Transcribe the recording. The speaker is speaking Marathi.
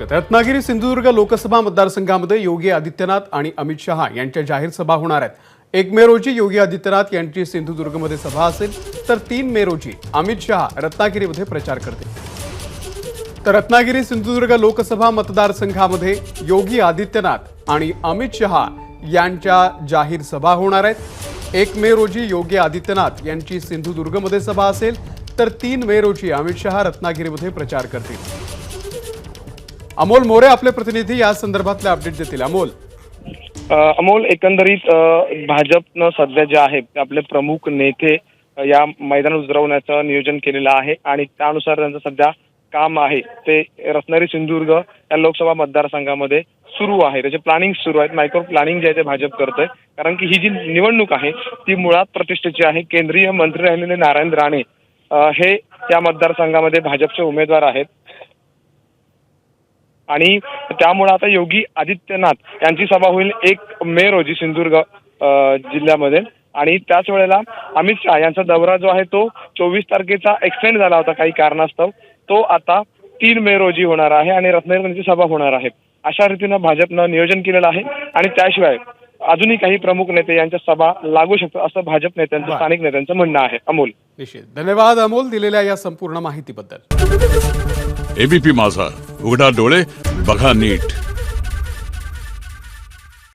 रत्नागिरी सिंधुदुर्ग लोकसभा मतदारसंघामध्ये योगी आदित्यनाथ आणि अमित शहा यांच्या जाहीर सभा होणार आहेत. एक मे रोजी योगी आदित्यनाथ यांची सिंधुदुर्गमध्ये सभा असेल तर तीन मे रोजी अमित शहा रत्नागिरीमध्ये प्रचार करतील. तर रत्नागिरी सिंधुदुर्ग लोकसभा मतदारसंघामध्ये योगी आदित्यनाथ आणि अमित शहा यांच्या जाहीर सभा होणार आहेत. एक मे रोजी योगी आदित्यनाथ यांची सिंधुदुर्गमध्ये सभा असेल तर तीन मे रोजी अमित शहा रत्नागिरीमध्ये प्रचार करतील. अमोल मोरे आपले प्रतिनिधी या संदर्भातले अपडेट देतील. अमोल. अमोल एकंदरीत भाजपनं सध्या जे आहे ते आपले प्रमुख नेते या मैदान उजरवण्याचं नियोजन केलेलं आहे आणि त्यानुसार त्यांचं सध्या काम आहे. ते रत्नागिरी सिंधुदुर्ग या लोकसभा मतदारसंघामध्ये सुरू आहे. त्याचे प्लॅनिंग सुरू आहेत. मायक्रो प्लॅनिंग जे आहे ते भाजप करतोय. कारण की ही जी निवडणूक आहे ती मुळात प्रतिष्ठेची आहे. केंद्रीय मंत्री राहिलेले नारायण राणे हे त्या मतदारसंघामध्ये भाजपचे उमेदवार आहेत. आणि त्यामुळे आता योगी आदित्यनाथ यांची सभा होईल एक मे रोजी सिंधुदुर्ग जिल्ह्यामध्ये. आणि त्याच वेळेला अमित शहा यांचा दौरा जो आहे तो चोवीस तारखेचा एक्सटेंड झाला होता काही कारणास्तव. तो आता तीन मे रोजी होणार आहे आणि रत्नागिरी यांची सभा होणार आहे. अशा रीतीनं भाजपनं नियोजन केलेलं आहे. आणि त्याशिवाय अजूनही काही प्रमुख नेते यांच्या सभा लागू शकतात असं भाजप नेत्यांचं. स्थानिक नेत्यांचं म्हणणं आहे. अमोल. निश्चित. धन्यवाद अमोल दिलेल्या या संपूर्ण माहितीबद्दल. एबीपी माझा. उघडा डोळे बघा नीट.